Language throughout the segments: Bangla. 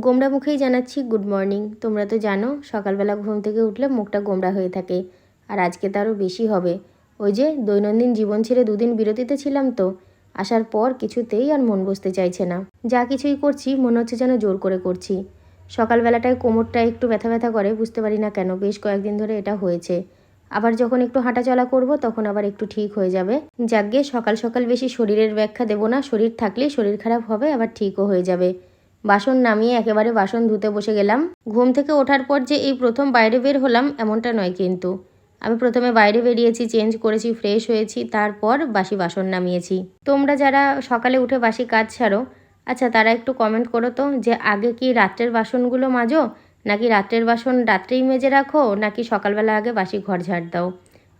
গোমড়া মুখেই জানাচ্ছি গুড মর্নিং। তোমরা তো জানো, সকালবেলা ঘুম থেকে উঠলে মুখটা গোমড়া হয়ে থাকে। আর আজকে তারও বেশি হবে। ওই যে দৈনন্দিন জীবন ছেড়ে দুদিন বিরতিতে ছিলাম তো, আসার পর কিছুতেই আর মন বসতে চাইছে না। যা কিছুই করছি, মনে হচ্ছে যেন জোর করে করছি। সকালবেলাটায় কোমরটা একটু ব্যথা ব্যথা করে, বুঝতে পারি না কেন, বেশ কয়েকদিন ধরে এটা হয়েছে। আবার যখন একটু হাঁটাচলা করব, তখন আবার একটু ঠিক হয়ে যাবে। যাকগে সকাল সকাল বেশি শরীরের ব্যাখ্যা দেবো না, শরীর থাকলেই শরীর খারাপ হবে, আবার ঠিকও হয়ে যাবে। বাসন নামিয়ে একেবারে বাসন ধুতে বসে গেলাম। ঘুম থেকে ওঠার পর যে এই প্রথম বাইরে বের হলাম, এমনটা নয় কিন্তু। আমি প্রথমে বাইরে বেরিয়েছি, চেঞ্জ করেছি, ফ্রেশ হয়েছি, তারপর বাসি বাসন নামিয়েছি। তোমরা যারা সকালে উঠে বাসি কাজ ছাড়ো আচ্ছা তারা একটু কমেন্ট করো তো যে আগে কি রাত্রের বাসনগুলো মাজো? নাকি রাত্রের বাসন রাত্রেই মেজে রাখো? নাকি সকালবেলা আগে বাসি ঘর ঝাড় দাও?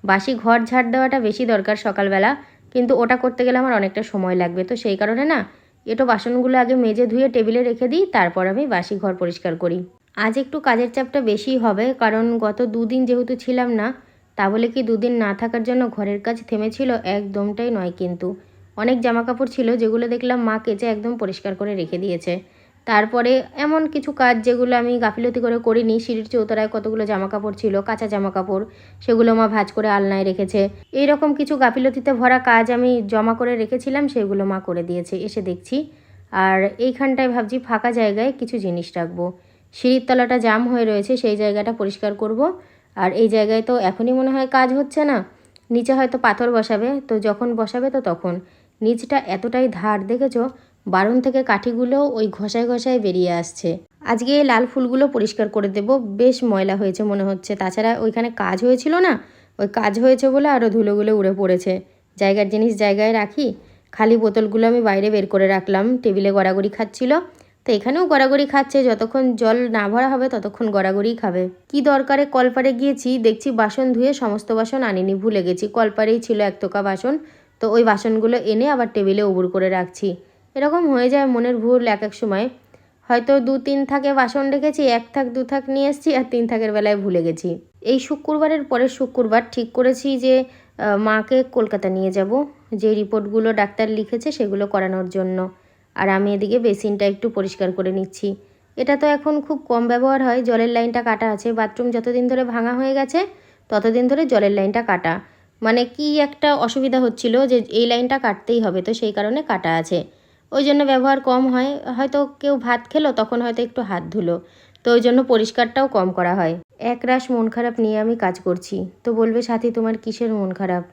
বাসি ঘর ঝাড় দেওয়াটা বেশি দরকার সকালবেলা, কিন্তু ওটা করতে গেলে আমার অনেকটা সময় লাগবে। তো সেই কারণে না এটো বাসনগুলো আগে মেজে ধুয়ে টেবিলে রেখে দিই, তারপর আমি বাসি ঘর পরিষ্কার করি। আজ একটু কাজের চাপটা বেশি হবে, কারণ গত দুদিন যেহেতু ছিলাম না, তা বলে কি দুদিন না থাকার জন্য ঘরের কাজ থেমেছিল একদমটাই নয় কিন্তু। অনেক জামা কাপড় ছিল, যেগুলো দেখলাম মা কেচে একদম পরিষ্কার করে রেখে দিয়েছে। তারপরে এমন কিছু কাজ যেগুলো আমি গাফিলতি করে করিনি। সিঁড়ির চৌতলায় কতগুলো জামা কাপড় ছিল, কাঁচা জামা কাপড় সেগুলো মা ভাঁজ করে আলনায় রেখেছে। এই রকম কিছু গাফিলতিতে ভরা কাজ আমি জমা করে রেখেছিলাম, সেগুলো মা করে দিয়েছে। এসে দেখছি। আর এইখানটায় ভাবছি ফাঁকা জায়গায় কিছু জিনিস রাখব। সিঁড়ির তলাটা জাম হয়ে রয়েছে, সেই জায়গাটা পরিষ্কার করব। আর এই জায়গায় তো এখনই মনে হয় কাজ হচ্ছে না। নিচে হয়তো পাথর বসাবে, তো যখন বসাবে তো তখন। নিচটা এতটাই ধার, দেখেছ? বারণ থেকে কাঠিগুলো ওই ঘষায় ঘষায় বেরিয়ে আসছে। আজকে এই লাল ফুলগুলো পরিষ্কার করে দেব। বেশ ময়লা হয়েছে মনে হচ্ছে। তাছাড়া ওইখানে কাজ হয়েছিল না? ওই কাজ হয়েছে বলে আরও ধুলোগুলো উড়ে পড়েছে। জায়গার জিনিস জায়গায় রাখি। খালি বোতলগুলো আমি বাইরে বের করে রাখলাম। টেবিলে গড়াগড়ি খাচ্ছিল। তো এখানেও গড়াগড়ি খাচ্ছে। যতক্ষণ জল না ভরা হবে ততক্ষণ গড়াগড়িই খাবে। কি দরকারে কলপারে গিয়েছি, দেখছি বাসন ধুয়ে সমস্ত বাসন আনিনি, ভুলে গেছি। কলপারেই ছিল এক তোকা বাসন। তো ওই বাসনগুলো এনে আবার টেবিলে উবুর করে রাখছি। এরকম হয়ে যায় মনের ভুল এক এক সময়। হয়তো দু তিন থাকে বাসন রেখেছি, এক থাক, দু থাক নিয়ে এসেছি আর তিন থাকের বেলায় ভুলে গেছি। এই শুক্রবারের পরের শুক্রবার ঠিক করেছি যে মাকে কলকাতা নিয়ে যাব। যে রিপোর্টগুলো ডাক্তার লিখেছে সেগুলো করানোর জন্য। আর আমি এদিকে বেসিনটা একটু পরিষ্কার করে নিচ্ছি। এটা তো এখন খুব কম ব্যবহার হয়, জলের লাইনটা কাটা আছে। বাথরুম যতদিন ধরে ভাঙা হয়ে গেছে, ততদিন ধরে জলের লাইনটা কাটা। মানে কি একটা অসুবিধা হচ্ছিল যে, এই লাইনটা কাটতেই হবে। তো সেই কারণে কাটা আছে। ওই জন্য ব্যবহার কম হয়। হয়তো কেউ ভাত খেলো, তখন হয়তো একটু হাত ধুলো। তো ওই জন্য পরিষ্কারটাও কম করা হয়। এক রাশ মন খারাপ নিয়ে আমি কাজ করছি। তো বলবে, সাথী, তোমার কিসের মন খারাপ?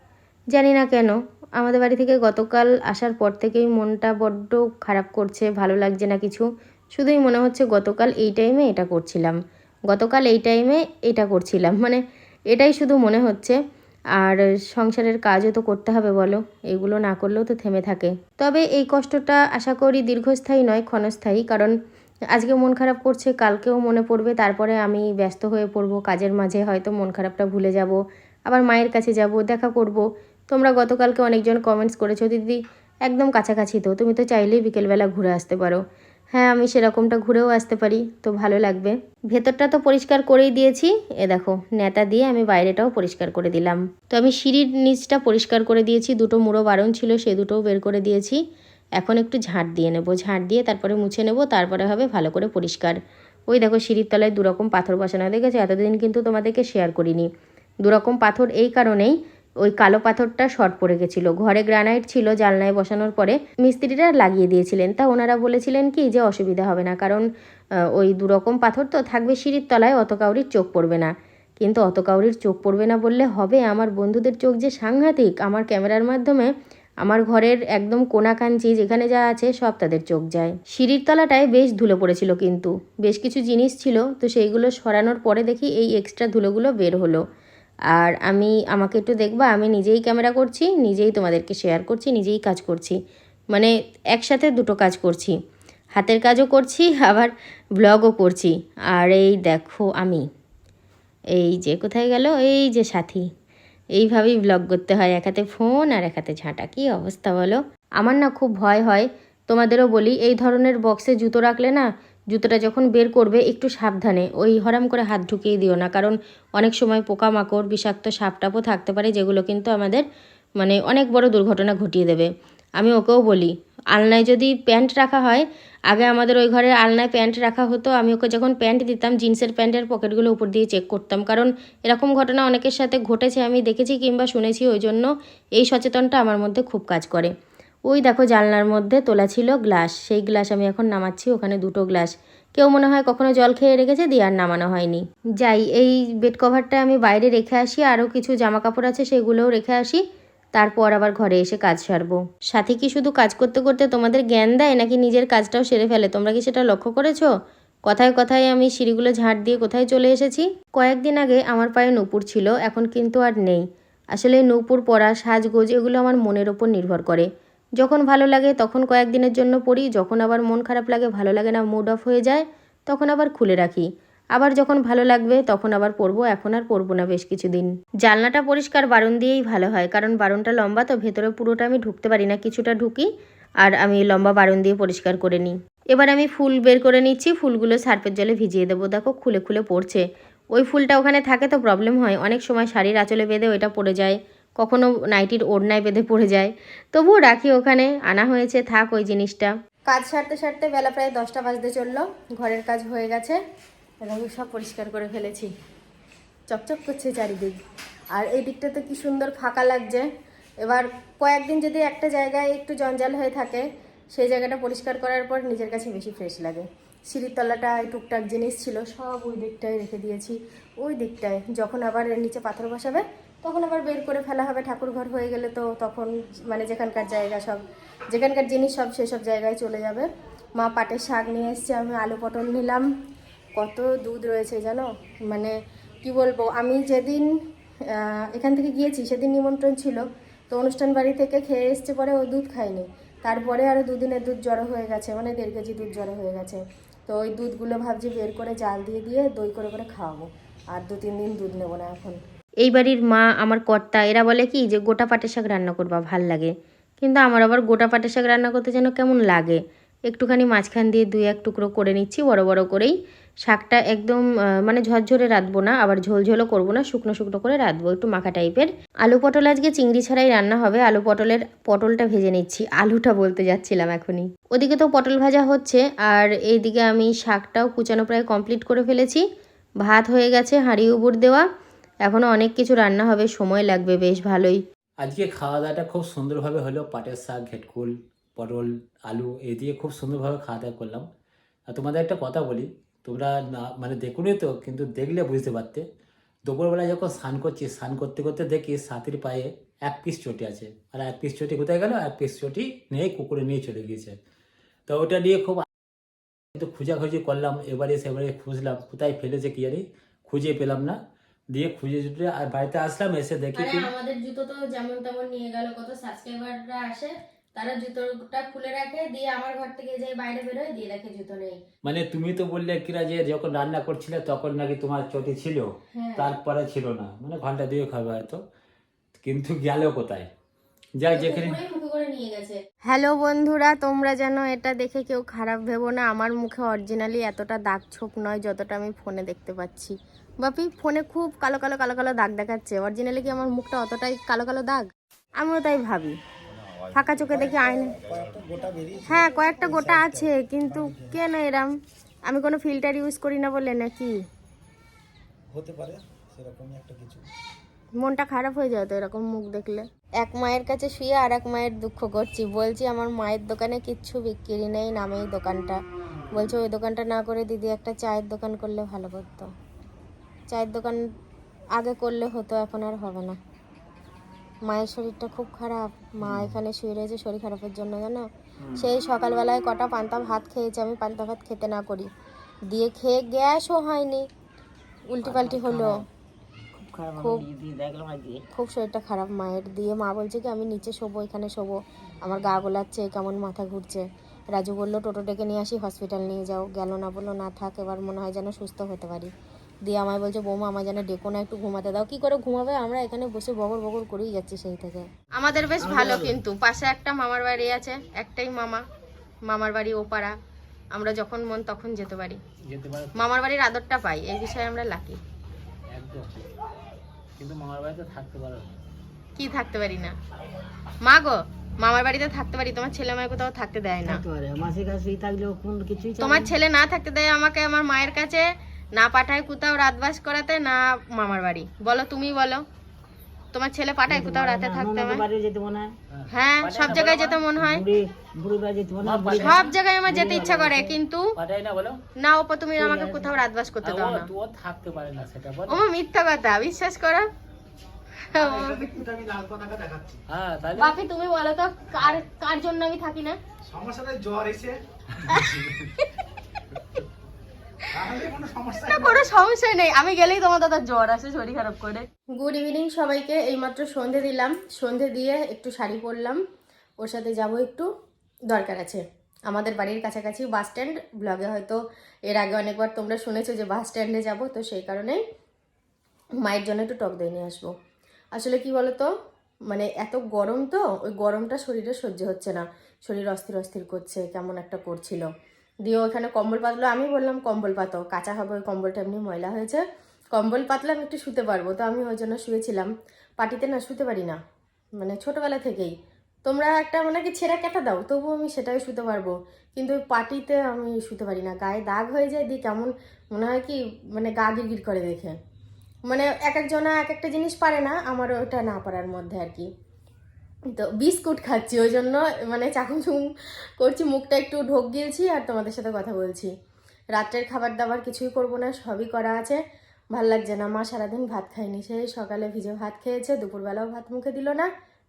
জানি না কেন। আমাদের বাড়ি থেকে গতকাল আসার পর থেকেই মনটা বড্ড খারাপ করছে, ভালো লাগছে না কিছু। শুধুই মনে হচ্ছে গতকাল এই টাইমে এটা করছিলাম। গতকাল এই টাইমে এটা করছিলাম। মানে এটাই শুধু মনে হচ্ছে। আর সংসারের কাজও তো করতে হবে বলো, এগুলো না করলেও তো থেমে থাকে। তবে এই কষ্টটা আশা করি দীর্ঘস্থায়ী নয়, ক্ষণস্থায়ী, কারণ আজকে মন খারাপ করছে, কালকেও মনে পড়বে, তারপরে আমি ব্যস্ত হয়ে পড়ব, কাজের মাঝে হয়তো মন খারাপটা ভুলে যাব, আবার মায়ের কাছে যাব, দেখা করব। তোমরা গতকালকে অনেকজন কমেন্টস করেছ, দিদি, একদম কাছাকাছি তো, তুমি তো চাইলেই বিকেলবেলা ঘুরে আসতে পারো। হ্যাঁ আমি সেরকমটা ঘুরেও আসতে পারি, তো ভালো লাগবে। ভেতরটা তো পরিষ্কার করেই দিয়েছি। এ দেখো নেতা দিয়ে আমি বাইরেটাও পরিষ্কার করে দিলাম। তো আমি সিঁড়ির নিচটা পরিষ্কার করে দিয়েছি। দুটো মুড়ো বারণ ছিল, সে দুটোও বের করে দিয়েছি। এখন একটু ঝাঁট দিয়ে নেব। ঝাঁট দিয়ে তারপরে মুছে নেব, তারপরে হবে ভালো করে পরিষ্কার। ওই দেখো, সিঁড়ির তলায় দুরকম পাথর বসানো দেখেছ এতদিন কিন্তু তোমাদেরকে শেয়ার করিনি। দুরকম পাথর এই কারণেই ওই কালো পাথরটা শর্ট পড়ে গেছিল। ঘরে গ্রানাইট ছিল জালনায় বসানোর পরে মিস্ত্রিরা লাগিয়ে দিয়েছিলেন। তা ওনারা বলেছিলেন কি যে অসুবিধা হবে না, কারণ ওই দুরকম পাথর তো থাকবে সিঁড়ির তলায়, অত কাউরির চোখ পড়বে না। কিন্তু অত কাউরির চোখ পড়বে না বললে হবে? আমার বন্ধুদের চোখ যে সাংঘাতিক, আমার ক্যামেরার মাধ্যমে আমার ঘরের একদম কোনা কাঞ্চি যেখানে যা আছে সব তাদের চোখ যায়। সিঁড়ির তলাটায় বেশ ধুলো পড়েছিল কিন্তু। বেশ কিছু জিনিস ছিল, তো সেইগুলো সরানোর পরে দেখি এই এক্সট্রা ধুলোগুলো বের হলো। আর আমি, আমাকে একটু দেখবা, আমি নিজেই ক্যামেরা করছি, নিজেই তোমাদেরকে শেয়ার করছি, নিজেই কাজ করছি। মানে একসাথে দুটো কাজ করছি। হাতের কাজও করছি, আবার ব্লগও করছি। আর এই দেখো আমি। এই যে কোথায় গেল? এই যে সাথী। এইভাবেই ব্লগ করতে হয়, এক হাতে ফোন আর এক হাতে ঝাঁটা। কী অবস্থা বলো? আমার না খুব ভয় হয়। তোমাদেরও বলি, এই ধরনের বক্সে জুতো রাখলে না জুতোটা যখন বের করবে, একটু সাবধানে। ওই হরাম করে হাত ঢুকিয়ে দিও না, কারণ অনেক সময় পোকামাকড়, বিষাক্ত সাপটাপও থাকতে পারে, যেগুলো কিন্তু আমাদের মানে অনেক বড় দুর্ঘটনা ঘটিয়ে দেবে। আমি ওকেও বলি, আলনায় যদি প্যান্ট রাখা হয়, আগে আমাদের ওই ঘরে আলনায় প্যান্ট রাখা হতো, আমি ওকে যখন প্যান্ট দিতাম, জিন্সের প্যান্টের পকেটগুলো উপর দিয়ে চেক করতাম, কারণ এরকম ঘটনা অনেকের সাথে ঘটেছে, আমি দেখেছি কিংবা শুনেছি, ওই জন্য এই সচেতনটা আমার মধ্যে খুব কাজ করে। ওই দেখো জানলার মধ্যে তোলা ছিল গ্লাস। সেই গ্লাস আমি এখন নামাচ্ছি, ওখানে দুটো গ্লাস। কেউ মনে হয় কখনো জল খেয়ে রেখেছে, দিয়ে আর নামানো হয়নি। যাই, এই বেড কভারটা আমি বাইরে রেখে আসি, আরও কিছু জামা কাপড় আছে সেগুলোও রেখে আসি। তারপর আবার ঘরে এসে কাজ সারবো। সাথে কি শুধু কাজ করতে করতে তোমাদের জ্ঞান দেয়, নাকি নিজের কাজটাও সেরে ফেলে? তোমরা কি সেটা লক্ষ্য করেছ? কথায় কথায় আমি সিঁড়িগুলো ঝাঁট দিয়ে কোথায় চলে এসেছি? কয়েকদিন আগে আমার পায়ে নুপুর ছিল, এখন কিন্তু আর নেই। আসলে নূপুর পরা সাজগোজ এগুলো আমার মনের ওপর নির্ভর করে। যখন ভালো লাগে তখন কয়েকদিনের জন্য পড়ি, যখন আবার মন খারাপ লাগে, ভালো লাগে না মুড অফ হয়ে যায়, তখন আবার খুলে রাখি। আবার যখন ভালো লাগবে তখন আবার পরবো এখন আর পরবো না বেশ কিছুদিন। জানলাটা পরিষ্কার, বারণ দিয়েই ভালো হয়, কারণ বারণটা লম্বা, তো ভেতরে পুরোটা আমি ঢুকতে পারি না, কিছুটা ঢুকি, আর আমি লম্বা বারণ দিয়ে পরিষ্কার করে নিই। এবার আমি ফুল বের করে নিচ্ছি, ফুলগুলো সার্ফের জলে ভিজিয়ে দেবো। দেখো, খুলে খুলে পড়ছে। ওই ফুলটা ওখানে থাকে তো প্রবলেম হয়, অনেক সময় শাড়ির আঁচলে বেঁধে ওইটা পড়ে যায়। কখনো নাইটির ওড়নায় বেঁধে পড়ে যায়। তবুও রাখি ওখানে, আনা হয়েছে, থাক ওই জিনিসটা। কাজ সারতে সারতে বেলা প্রায় দশটা বাজতে চলল। ঘরের কাজ হয়ে গেছে এবং সব পরিষ্কার করে ফেলেছি। চকচক করছে চারিদিক। আর এই দিকটাতে কি সুন্দর ফাঁকা লাগছে। এবার কয়েকদিন যদি একটা জায়গায় একটু জঞ্জাল হয়ে থাকে, সেই জায়গাটা পরিষ্কার করার পর নিজের কাছে বেশি ফ্রেশ লাগে। সিঁড়ির তলাটায় টুকটাক জিনিস ছিল, সব ওই দিকটায় রেখে দিয়েছি। ওই দিকটায়, যখন আবার নিচে পাথর বসাবে তখন আবার বের করে ফেলা হবে ঠাকুর ঘর হয়ে গেলে তো তখন মানে যেখানকার জায়গা সব, যেখানকার জিনিস সব সেসব জায়গায় চলে যাবে। মা পাটের শাক নিয়ে এসছে, আমি আলু পটল নিলাম। কত দুধ রয়েছে জানো? মানে কি বলব, আমি যেদিন এখান থেকে গিয়েছি, সেদিন নিমন্ত্রণ ছিল। তো অনুষ্ঠান বাড়ি থেকে খেয়ে এসছে, পরে ও দুধ খায়নি। তারপরে আরও দুদিনের দুধ জড়ো হয়ে গেছে মানে দেড় কেজি দুধ জড়ো হয়ে গেছে। তো ওই দুধগুলো ভাবছি বের করে জাল দিয়ে দিয়ে দই করে করে খাওয়াবো। আর দু তিন দিন দুধ নেব না এখন। এই বাড়ির মা, আমার কর্তা, এরা বলে কি যে গোটা পাটের শাক রান্না করবা, ভালো লাগে। কিন্তু আমার আবার গোটা পাটের শাক রান্না করতে যেন কেমন লাগে? একটুখানি মাঝখান দিয়ে দুই এক টুকরো করে নিচ্ছি, বড় বড় করেই। শাকটা একদম মানে ঝরঝরে রাঁধবো না, আবার ঝোলঝোলও করব না, শুকনো শুকনো করে রাঁধবো, একটু মাখা টাইপের। আলু পটল আজকে চিংড়ি ছাড়াই রান্না হবে, আলু পটলের পটলটা ভেজে নিচ্ছি, আলুটা বলতে যাচ্ছিলাম এখনই। ওদিকে তো পটল ভাজা হচ্ছে, আর এইদিকে আমি শাকটাও কুচানো প্রায় কমপ্লিট করে ফেলেছি। ভাত হয়ে গেছে হাঁড়ি উবুর দেওয়া। এখনও অনেক কিছু রান্না হবে, সময় লাগবে, বেশ ভালোই। আজকে খাওয়া দাওয়াটা খুব সুন্দরভাবে হলো, পাটের শাক, ঘেটকুল, পটল, আলু এই দিয়ে খুব সুন্দরভাবে খাওয়া দাওয়া করলাম। আর তোমাদের একটা কথা বলি, তোমরা না মানে দেখুনি তো, কিন্তু দেখলে বুঝতে পারতে। দুপুরবেলা যখন স্নান করছি, স্নান করতে করতে দেখি সাথীর পায়ে এক পিস চটি আছে। আর এক পিস চটি কোথায় গেল? এক পিস চটি নিয়ে কুকুরে নিয়ে চলে গিয়েছে। তো ওটা নিয়ে খুব কিন্তু খুঁজাখুঁজি করলাম, এবারে সেবারে খুঁজলাম, কোথায় ফেলেছে কি জানি, খুঁজে পেলাম না। দিয়ে খুঁজে টুটে আর বাড়িতে আসলাম এসে দেখি কি আমাদের জুতো তো যেমন তেমন নিয়ে গেল কত সাবস্ক্রাইবাররা আসে তারা জুতোটা খুলে রাখে দিয়ে আমার ঘর থেকে যাই বাইরে বেরোয় দিয়ে দেখে জুতো নেই। মানে তুমি তো বললে কিরা যে যখন রান্না করছিলে তখন নাকি তোমার চটি ছিল হ্যাঁ। তারপরে ছিল না মানে ঘণ্টা দিয়ে খাবে হয়তো কিন্তু গেল কোথায়? যাই যেখানে মুখে করে নিয়ে গেছে। হ্যালো বন্ধুরা তোমরা যেন এটা দেখে কেউ খারাপ ভেবো না আমার মুখে অরিজিনালি এতটা দাগ ছোপ নয় যতটা আমি ফোনে দেখতে পাচ্ছি। বাপি ফোনে খুব কালো কালো কালো কালো দাগ দেখাচ্ছে। অরিজিনালি কি আমার মুখটা অতটাই কালো কালো দাগ? আমিও তাই ভাবি। ফাঁকা চোখে দেখি আয়না। হ্যাঁ কয়েকটা গোটা আছে কিন্তু কেন এরম? আমি কোনো ফিল্টার ইউজ করি না বলে নাকি? হতে পারে সেরকমই একটা কিছু। মনটা খারাপ হয়ে যায় তো এরকম মুখ দেখলে। এক মায়ের কাছে শুয়ে আর এক মায়ের দুঃখ করছি। বলছি আমার মায়ের দোকানে কিচ্ছু বিক্রি নেই নামেই দোকানটা। বলছে ওই দোকানটা না করে দিদি একটা চায়ের দোকান করলে ভালো করতো। চায়ের দোকান আগে করলে হতো এখন আর হবে না। মায়ের শরীরটা খুব খারাপ। মা এখানে শুয়ে রয়েছে শরীর খারাপের জন্য জানো? সেই সকালবেলায় কটা পান্তা ভাত খেয়েছে আমি পান্তা ভাত খেতে না করি। দিয়ে খেয়ে গ্যাসও হয়নি। উল্টি পাল্টি হলো। খুব খুব শরীরটা খারাপ মায়ের। দিয়ে মা বলছে কি আমি নিচে শোবো এখানে শোবো। আমার গা গোলাচ্ছে কেমন মাথা ঘুরছে? রাজু বলল টোটো ডেকে নিয়ে আসি হসপিটাল নিয়ে যাও। গেল না বলল না থাক এবার মনে হয় যেন সুস্থ হতে পারি। দিয়ে আমায় বলছে বৌমা আমার যেন ডেকো না একটু ঘুমাতে দাও। কি করে ঘুমাবে? আমরা এখানে বসে বগর বগর করেই যাচ্ছি সেই থেকে। আমাদের বেশ ভালো কিন্তু। পাশে একটা মামার বাড়ি আছে একটাই মামা। মামার বাড়ি ওপাড়া। আমরা যখন মন তখন যেতে পারি। মামার বাড়ির আদরটা পাই এই বিষয়ে আমরা লাকি কিন্তু মামার বাড়িতে থাকতে পারো কি থাকতে পারি না? মা গো মামার বাড়িতে থাকতে পারি? তোমার ছেলে আমায় কোথাও থাকতে দেয় না। তোমার ছেলে না থাকতে দেয় আমাকে আমার মায়ের কাছে। না পাঠায় কোথাও রাতবাস করাতে না মামার বাড়ি। বলো তুমি বলো। তোমার ছেলে পাঠায় কোথাও রাতে থাকতে মনে হয়? হ্যাঁ সব জায়গায় যেতে মন হয়। সব জায়গায় আমার যেতে ইচ্ছা করে কিন্তু না বলো। না ওপর তুমি আমাকে কোথাও রাতবাস করতে দাও না। ও থাকতে পারে না সেটা বল। ও মিথ্যা কথা বিশ্বাস করো। কিন্তু আমি লাল পতাকা দেখাচ্ছি হ্যাঁ বাপি তুমি বলো তো কার কার জন্য আমি থাকি না? সমস্যাটা জ্বর এসে। না কোনো সমস্যা নেই। আমি গেলেই তোমার দাদা জ্বর আসে শরীর খারাপ করে। গুড ইভিনিং সবাইকে এইমাত্র সন্ধে দিলাম। সন্ধে দিয়ে একটু শাড়ি পরলাম। ওর সাথে যাব একটু। দরকার আছে। আমাদের বাড়ির কাছাকাছি বাস স্ট্যান্ড। ব্লগে হয়তো এর আগে অনেকবার তোমরা শুনেছো যে বাস স্ট্যান্ডে যাব তো সেই কারণেই মায়ের জন্য একটু টক দই নিয়ে আসব। আসলে কি বলতো? মানে এত গরম তো ওই গরমটা শরীরে সহ্য হচ্ছে না। শরীর অস্থির অস্থির করছে কেমন একটা করছিল। দিয়ে ওখানে কম্বল পাতলো। আমি বললাম, কম্বল পাতো, কাঁচা হবে, ওই কম্বলটা এমনি ময়লা হয়েছে। কম্বল পাতলাম একটু শুতে পারব। তো আমি ওই জন্য শুয়েছিলাম। পাটিতে না শুতে পারি না মানে ছোটোবেলা থেকেই। তোমরা একটা মানে কি ছেঁড়া কেটে দাও, তবুও আমি সেটাই শুতে পারব। কিন্তু ওই পাটিতে আমি শুতে পারি না। গায়ে দাগ হয়ে যায় দিয়ে কেমন মনে হয় কি মানে গা গিরগির করে দেখে। মানে এক একজনা এক একটা জিনিস পারে না আমার ওটা না পারার মধ্যে আর কি। তো বিস্কুট খাচ্ছি ওই জন্য মানে চাকুম চুম করছি, মুখটা একটু ঢোক গিয়েছি আর তোমাদের সাথে কথা বলছি। রাত্রের খাবার দাবার কিছুই করব না, সবই করা আছে। ভালো লাগছে না, মা সারাদিন ভাত খায়নি সেই সকালে ভিজে ভাত খেয়েছে, দুপুরবেলাও ভাত মুখে দিল না,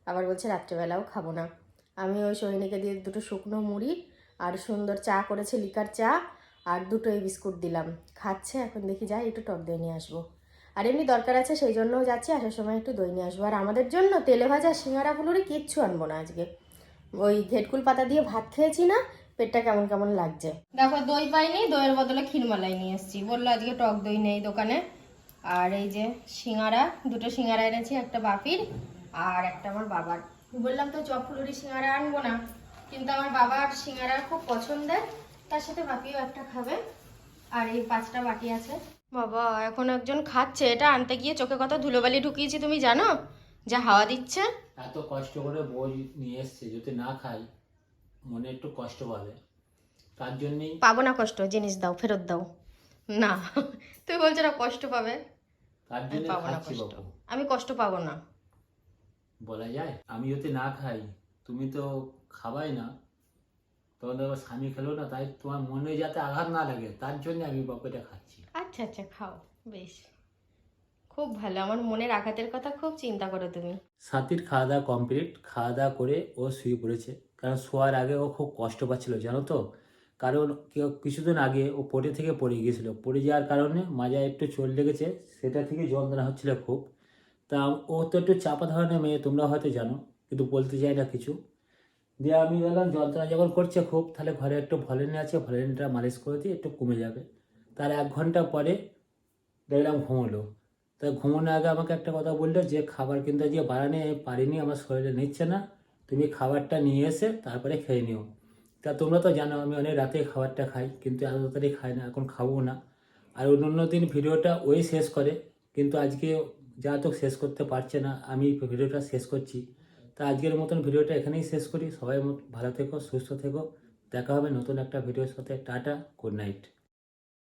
আবার বলছে রাত্রেবেলাও খাব না। আমি ওই সৈনিকে দিয়ে দুটো শুকনো মুড়ি আর সুন্দর চা করেছে, লিকার চা, আর দুটো এই বিস্কুট দিলাম। খাচ্ছে, এখন দেখি যাই, একটু টক দই নিয়ে আসব। আর এমনি দরকার আছে সেই জন্যও যাচ্ছি, আসার সময় একটু দই নিয়ে আসব। আর আমাদের জন্য তেলে ভাজা সিঙ্গারা ফুলুরি কিচ্ছু আনব না আজকে। ওই ঘেটকুল পাতা দিয়ে ভাত খেয়েছি না, পেটটা কেমন কেমন লাগছে। দেখো, দই পাইনি, দইয়ের বদলে ক্ষীরমালাই নিয়ে এসেছি। বলল আজকে টক দই নেই দোকানে। আর এই যে সিঙ্গারা, দুটো সিঙ্গারা এনেছি, একটা বাপির আর একটা আমার বাবার। বললাম, তো চপ ফুলুরি সিঙ্গারা আনব না। কিন্তু আমার বাবার সিঙ্গারা খুব পছন্দের, তার সাথে বাপিও একটা খাবে। আর এই পাঁচটা বাটি আছে। বাবা এখন একজন খাচ্ছে এটা আনতে গিয়ে চোখে কত ধুলোবালি ঢুকিয়েছি তুমি জানো? যা হাওয়া দিচ্ছে। এত কষ্ট করে বই নিয়ে এসছে যদি না খাই মনে একটু কষ্ট পাবে তার জন্যই পাবো না কষ্ট জিনিস দাও ফেরত দাও। না তুমি বলছো না কষ্ট পাবে? তার জন্য পাবো না কষ্ট। আমি কষ্ট পাবো না। বলা যায় আমি যদি না খাই তুমি তো খাবাই না। তখন দেখো স্বামী খেলো না তাই তোমার মনে যাতে আঘাত না লাগে তার জন্য আমি বাপুটা খাচ্ছি। আচ্ছা আচ্ছা খাও, বেশ। খুব ভালো, আমার মনের আঘাতের কথা খুব চিন্তা করো তুমি। সাথীর খাওয়া দাওয়া কমপ্লিট খাওয়া দাওয়া করে ও শুয়ে পড়েছে। কারণ শোয়ার আগে ও খুব কষ্ট পাচ্ছিল, জানো তো? কারণ কেউ- কিছুদিন আগে ও পড়ে থেকে পড়ে গিয়েছিল। পড়ে যাওয়ার কারণে মাজায় একটু চোট লেগেছে, সেটা থেকে যন্ত্রণা হচ্ছিল খুব। তা ও তো একটু চাপা ধরনের মেয়ে, তোমরা হয়তো জানো, কিন্তু বলতে চাই না কিছু। দিয়ে আমি বললাম, যন্ত্রণা যখন করছে খুব, তাহলে ঘরে একটু ভলেনি আছে ভলেনিটা মালিশ করে দিয়ে একটু কমে যাবে। তার এক ঘণ্টা পরে দেখলাম ঘুমোলো তা ঘুমানোর আগে আমাকে একটা কথা বলল যে, খাবার কিন্তু আজকে বানানে পারিনি, আমার শরীরে নিচ্ছে না। তুমি খাবারটা নিয়ে এসে তারপরে খেয়ে নিও। তা তোমরা তো জানো, আমি অনেক রাতে খাবারটা খাই, কিন্তু এত তাড়াতাড়ি খাই না, এখন খাব না। আর অন্য অন্য দিন ভিডিওটা ওই শেষ করে, কিন্তু আজকে যা তো শেষ করতে পারছে না, আমি ভিডিওটা শেষ করছি। তা আজকের মতন ভিডিওটা এখানেই শেষ করি। সবাই ভালো থেকো, সুস্থ থেকো। দেখা হবে নতুন একটা ভিডিওর সাথে। Tata, good night.